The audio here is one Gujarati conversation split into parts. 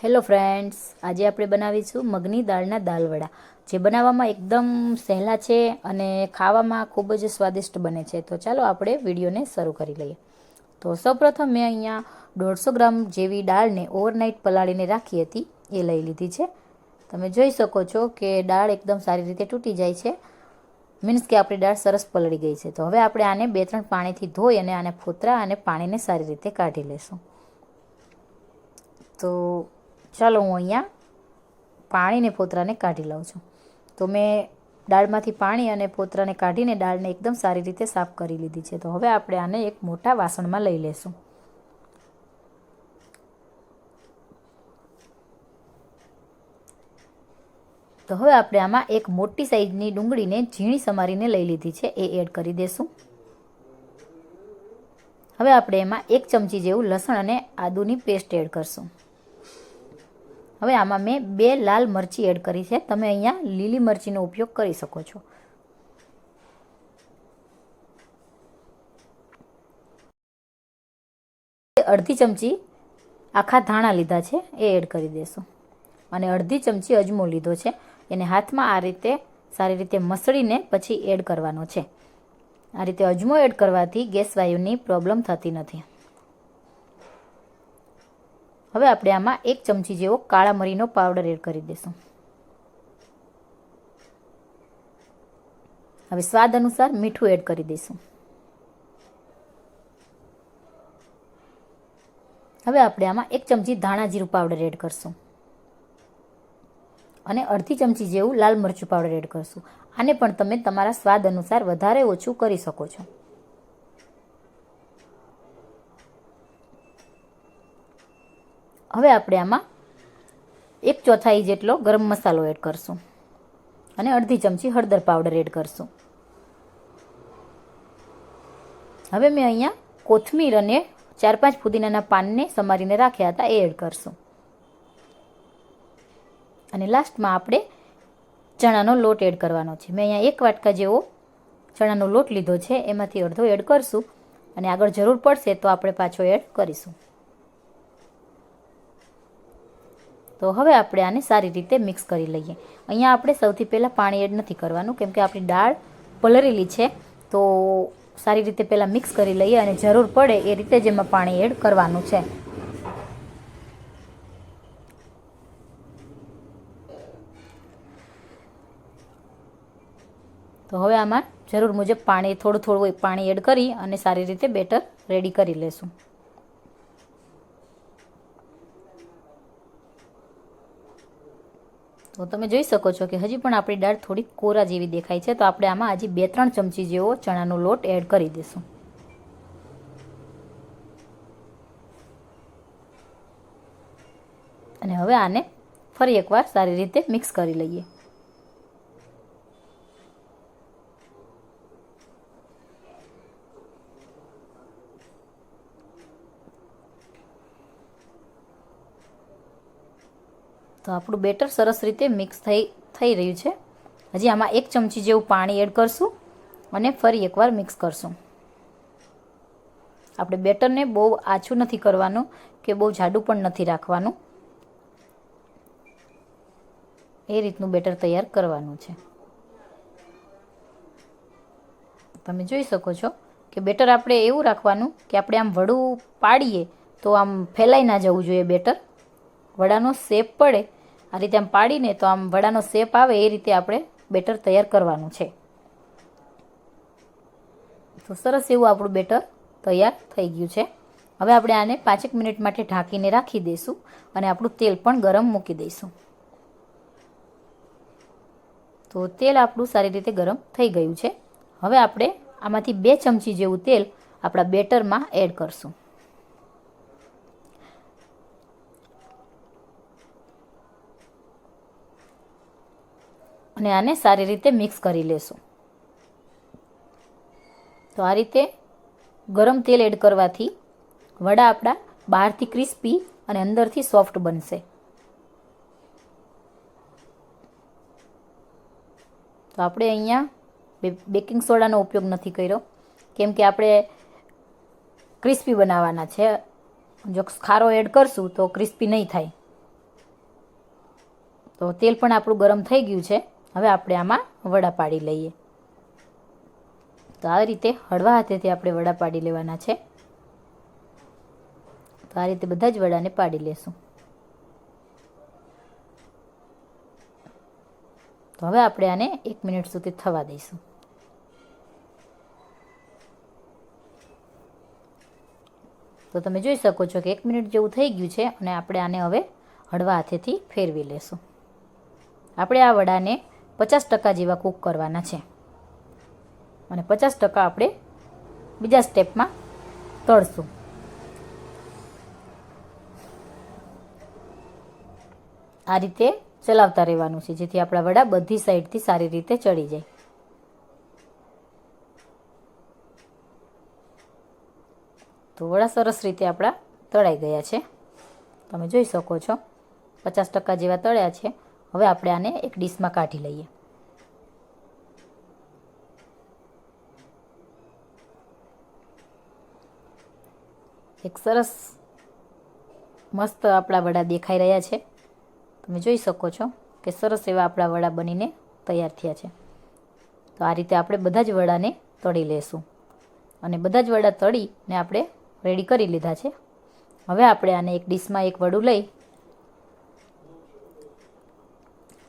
હેલો ફ્રેન્ડ્સ, આજે આપણે બનાવીશું મગની દાળના દાલવડા, જે બનાવવામાં એકદમ સહેલા છે અને ખાવામાં ખૂબ જ સ્વાદિષ્ટ બને છે. તો ચાલો આપણે વિડીયોને શરૂ કરી લઈએ. તો સૌપ્રથમ મેં અહીંયા દોઢસો ગ્રામ જેવી દાળને ઓવરનાઇટ પલાળીને રાખી હતી, એ લઈ લીધી છે. તમે જોઈ શકો છો કે દાળ એકદમ સારી રીતે તૂટી જાય છે, મીન્સ કે આપણી દાળ સરસ પલળી ગઈ છે. તો હવે આપણે આને બે ત્રણ પાણીથી ધોઈ અને આને ફોતરા અને પાણીને સારી રીતે કાઢી લઈશું. તો ચાલો હું અહીંયા પાણીને પોતરાને કાઢી લઉં છું. તો મેં દાળમાંથી પાણી અને પોતરાને કાઢીને દાળને એકદમ સારી રીતે સાફ કરી લીધી છે. તો હવે આપણે આને એક મોટા વાસણમાં લઈ લેશું. તો હવે આપણે આમાં એક મોટી સાઈઝની ડુંગળીને ઝીણી સમારીને લઈ લીધી છે. એ એડ કરી દેશું. હવે આપણે એમાં એક ચમચી જેવું લસણ અને આદુની પેસ્ટ એડ કરશું. હવે આમાં મેં બે લાલ મરચી એડ કરી છે. તમે અહીંયા લીલી મરચીનો ઉપયોગ કરી શકો છો. અડધી ચમચી આખા ધાણા લીધા છે, એ એડ કરી દેશું. અને અડધી ચમચી અજમો લીધો છે. એને હાથમાં આ રીતે સારી રીતે મસળીને પછી એડ કરવાનો છે. આ રીતે અજમો એડ કરવાથી ગેસ વાયુની પ્રોબ્લેમ થતી નથી. હવે આપણે આમાં એક ચમચી જેવો કાળા મરીનો પાવડર એડ કરી દઈશું. હવે સ્વાદ અનુસાર મીઠું એડ કરી દઈશું. હવે આપણે આમાં એક ચમચી ધાણા જીરું પાવડર એડ કરશું. અને અડધી ચમચી જેવું લાલ મરચું પાવડર એડ કરશું. આને પણ તમે તમારા સ્વાદ અનુસાર વધારે ઓછું કરી શકો છો. હવે આપણે આમાં એક ચોથાઈ જેટલો ગરમ મસાલો એડ કરશું. અને અડધી ચમચી હળદર પાવડર એડ કરશું. હવે મેં અહીંયા કોથમીર અને ચાર પાંચ ફુદીનાના પાનને સમારીને રાખ્યા હતા એ એડ કરશું. અને લાસ્ટમાં આપણે ચણાનો લોટ એડ કરવાનો છે. મેં અહીંયા એક વાટકા જેવો ચણાનો લોટ લીધો છે. એમાંથી અડધો એડ કરશું. અને આગળ જરૂર પડશે તો આપણે પાછો એડ કરીશું. તો હવે આપણે આને સારી રીતે મિક્સ કરી લઈએ. અહીંયા આપણે સૌથી પહેલાં પાણી એડ નથી કરવાનું, કેમ કે આપણી દાળ પલળેલી છે, તો સારી રીતે પહેલાં મિક્સ કરી લઈએ અને જરૂર પડે એ રીતે જ એમાં પાણી એડ કરવાનું છે. તો હવે આમાં જરૂર મુજબ પાણી, થોડું થોડું પાણી એડ કરી અને સારી રીતે બેટર રેડી કરી લેશું. તો તમે જોઈ શકો છો કે હજી પણ આપણી દાળ થોડી કોરા જેવી દેખાય છે, તો આપણે આમાં હજી બે ત્રણ ચમચી જેવો ચણાનો લોટ એડ કરી દઈશું. અને હવે આને ફરી એકવાર સારી રીતે મિક્સ કરી લઈએ. તો આપણું બેટર સરસ રીતે મિક્સ થઈ થઈ રહ્યું છે. હજી આમાં એક ચમચી જેવું પાણી એડ કરશું અને ફરી એકવાર મિક્સ કરશું. આપણે બેટરને બહુ આછું નથી કરવાનું કે બહુ જાડું પણ નથી રાખવાનું. એ રીતનું બેટર તૈયાર કરવાનું છે. તમે જોઈ શકો છો કે બેટર આપણે એવું રાખવાનું કે આપણે આમ વડું પાડીએ તો આમ ફેલાઈ ના જવું જોઈએ બેટર. વડાનો શેપ પડે આ રીતે આમ પાડીને તો આમ વડાનો શેપ આવે એ રીતે આપણે બેટર તૈયાર કરવાનું છે. તો સરસ એવું આપણું બેટર તૈયાર થઈ ગયું છે. હવે આપણે આને પાંચેક મિનિટ માટે ઢાંકીને રાખી દઈશું અને આપણું તેલ પણ ગરમ મૂકી દઈશું. તો તેલ આપણું સારી રીતે ગરમ થઈ ગયું છે. હવે આપણે આમાંથી બે ચમચી જેવું તેલ આપણા બેટરમાં એડ કરશું. અને આને સારી રીતે મિક્સ કરી લેશું. તો આ રીતે ગરમ તેલ એડ કરવાથી વડા આપણા બહારથી ક્રિસ્પી અને અંદરથી સોફ્ટ બનશે. તો આપણે અહીંયા બેકિંગ સોડાનો ઉપયોગ નથી કર્યો. કેમ કે આપણે ક્રિસ્પી બનાવવાના છે. જો ખારો એડ કરશું તો ક્રિસ્પી નહીં થાય. તો તેલ પણ આપણું ગરમ થઈ ગયું છે. હવે આપણે આમાં વડા પાડી લઈએ. તો આ રીતે હળવા હાથેથી આપણે વડા પાડી લેવાના છે. તો આ રીતે બધા જ વડાને પાડી લેશું. તો હવે આપણે આને એક મિનિટ સુધી થવા દઈશું. તો તમે જોઈ શકો છો કે એક મિનિટ જેવું થઈ ગયું છે અને આપણે આને હવે હળવા હાથેથી ફેરવી લેશું. આપણે આ વડાને પચાસ ટકા જેવા કૂક કરવાના છે. અને પચાસ ટકા આપણે બીજા સ્ટેપમાં તળશું. આ રીતે ચલાવતા રહેવાનું છે, જેથી આપણા વડા બધી સાઈડથી સારી રીતે ચડી જાય. તો વડા સરસ રીતે આપણા તળાઈ ગયા છે. તમે જોઈ શકો છો, પચાસ ટકા જેવા તળ્યા છે. હવે આપણે આને એક ડીશમાં કાઢી લઈએ. એક સરસ મસ્ત આપણા વડા દેખાઈ રહ્યા છે. તમે જોઈ શકો છો કે સરસ એવા આપણા વડા બનીને તૈયાર થયા છે. તો આ રીતે આપણે બધા જ વડાને તળી લેશું. અને બધા જ વડા તળીને આપણે રેડી કરી લીધા છે. હવે આપણે આને એક ડીશમાં એક વડું લઈ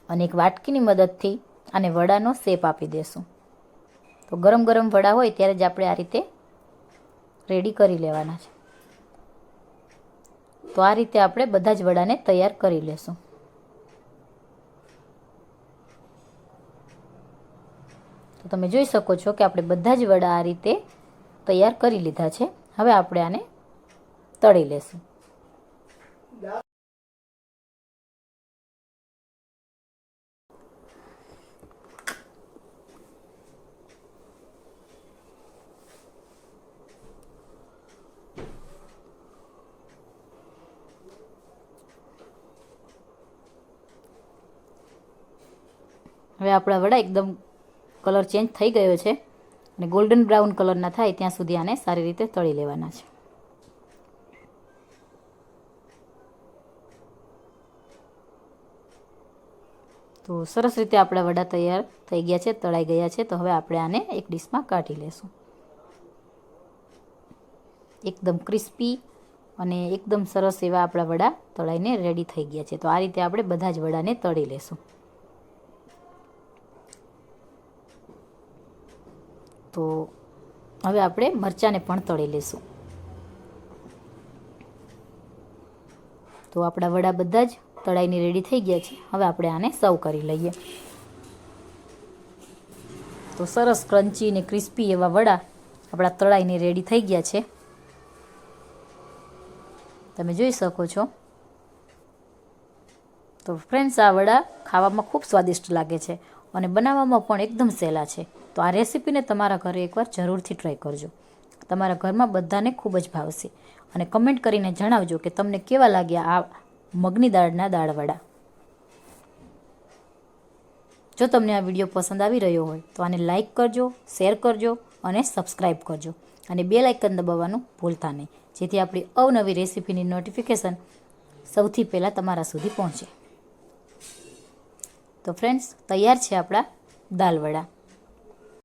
અને એક વાટકીની મદદથી આને વડાનો શેપ આપી દેશું. તો ગરમ ગરમ વડા હોય ત્યારે જ આપણે આ રીતે રેડી કરી લેવાના છે. તો આ રીતે આપણે બધા જ વડાને તૈયાર કરી લેશું. તો તમે જોઈ શકો છો કે આપણે બધા જ વડા આ રીતે તૈયાર કરી લીધા છે. હવે આપણે આને તળી લેશું. હવે આપણા વડા એકદમ કલર ચેન્જ થઈ ગયો છે અને ગોલ્ડન બ્રાઉન કલરના થાય ત્યાં સુધી આને સારી રીતે તળી લેવાના છે. તો સરસ રીતે આપણા વડા તૈયાર થઈ ગયા છે, તળાઈ ગયા છે, તો હવે આપણે આને એક ડીશમાં કાઢી લેશું. એકદમ ક્રિસ્પી અને એકદમ સરસ એવા આપણા વડા તળાઈને રેડી થઈ ગયા છે. તો આ રીતે આપણે બધા જ વડાને તળી લેશું. તો હવે આપણે મરચાંને પણ તળી લઈશું તો આપણા વડા બધા જ તળાઈને રેડી થઈ ગયા છે. હવે આપણે આને સર્વ કરી લઈએ. તો સરસ ક્રન્ચી ને ક્રિસ્પી એવા વડા આપણા તળાઈને રેડી થઈ ગયા છે. તમે જોઈ શકો છો. તો ફ્રેન્ડ્સ આ વડા ખાવામાં ખૂબ સ્વાદિષ્ટ લાગે છે. અને બનાવવામાં પણ એકદમ સહેલા છે. તો આ રેસીપીને તમારા ઘરે એકવાર જરૂરથી ટ્રાય કરજો. તમારા ઘરમાં બધાને ખૂબ જ ભાવશે. અને કમેન્ટ કરીને જણાવજો કે તમને કેવા લાગ્યા આ મગની દાળના દાળવડા. જો તમને આ વીડિયો પસંદ આવી રહ્યો હોય, તો આને લાઇક કરજો શેર કરજો અને સબસ્ક્રાઈબ કરજો. અને બે લાઇકન દબાવવાનું ભૂલતા નહીં. જેથી આપણી અવનવી રેસીપીની નોટિફિકેશન સૌથી પહેલાં તમારા સુધી પહોંચે. તો ફ્રેન્ડ્સ તૈયાર છે આપણા દાલ વડા